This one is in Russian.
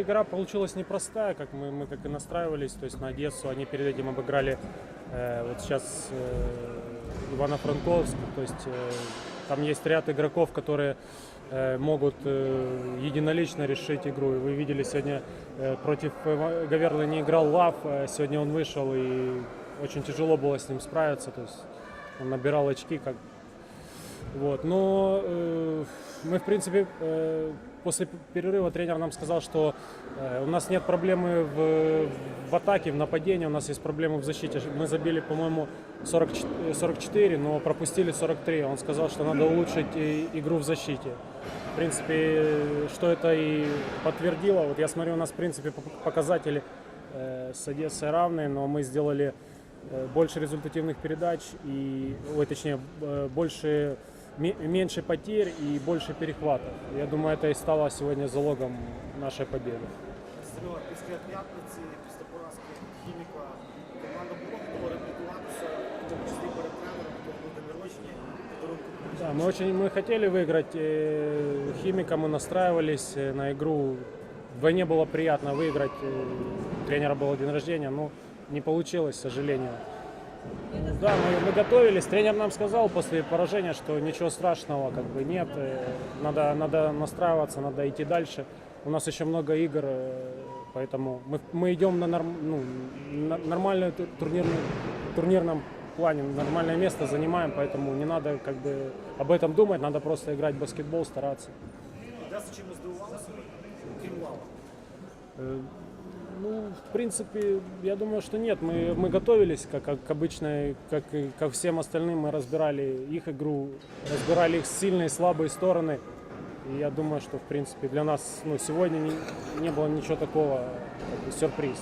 игра получилась непростая, как мы, мы как и настраивались, то есть на Одессу они перед этим обыграли э, вот сейчас э, Ивано-Франковск, то есть э, там есть ряд игроков, которые э, могут э, единолично решить игру. И вы видели сегодня э, против Гаверла не играл Лав, э, сегодня он вышел и очень тяжело было с ним справиться, то есть он набирал очки, как вот, но э, мы, в принципе, э, после перерыва тренер нам сказал, что э, у нас нет проблемы в, в атаке, в нападении, у нас есть проблемы в защите. Мы забили, по-моему, 44, 44, но пропустили 43. Он сказал, что надо улучшить игру в защите. В принципе, э, что это и подтвердило. Вот я смотрю, у нас, в принципе, по- показатели э, с Одессой равные, но мы сделали э, больше результативных передач и, ой, точнее, э, больше меньше потерь и больше перехватов. Я думаю, это и стало сегодня залогом нашей победы. Серега, після п'ятниці, після поразки хіміка, команда була готова реабілітуватися, в тому числі перед тренером, хто буде народження, подарунку. Да, мы очень мы хотели выиграть э, Химика, мы настраивались э, на игру. Вдвойне было приятно выиграть. э, У тренера был день рождения, но не получилось, к сожалению. Да, мы, мы готовились. Тренер нам сказал после поражения, что ничего страшного как бы нет. э, Надо, надо настраиваться, надо идти дальше. У нас еще много игр, э, поэтому мы, мы идем на, норм, ну, на нормальную ту- турнирную, турнирном плане, нормальное место занимаем, поэтому не надо как бы об этом думать, надо просто играть в баскетбол, стараться. Крім лава. Ну, в принципе, я думаю, что нет. Мы, мы готовились, как, как обычно, как и ко всем остальным. Мы разбирали их игру, разбирали их сильные и слабые стороны. И я думаю, что, в принципе, для нас ну, сегодня не, не было ничего такого, как бы, сюрприз.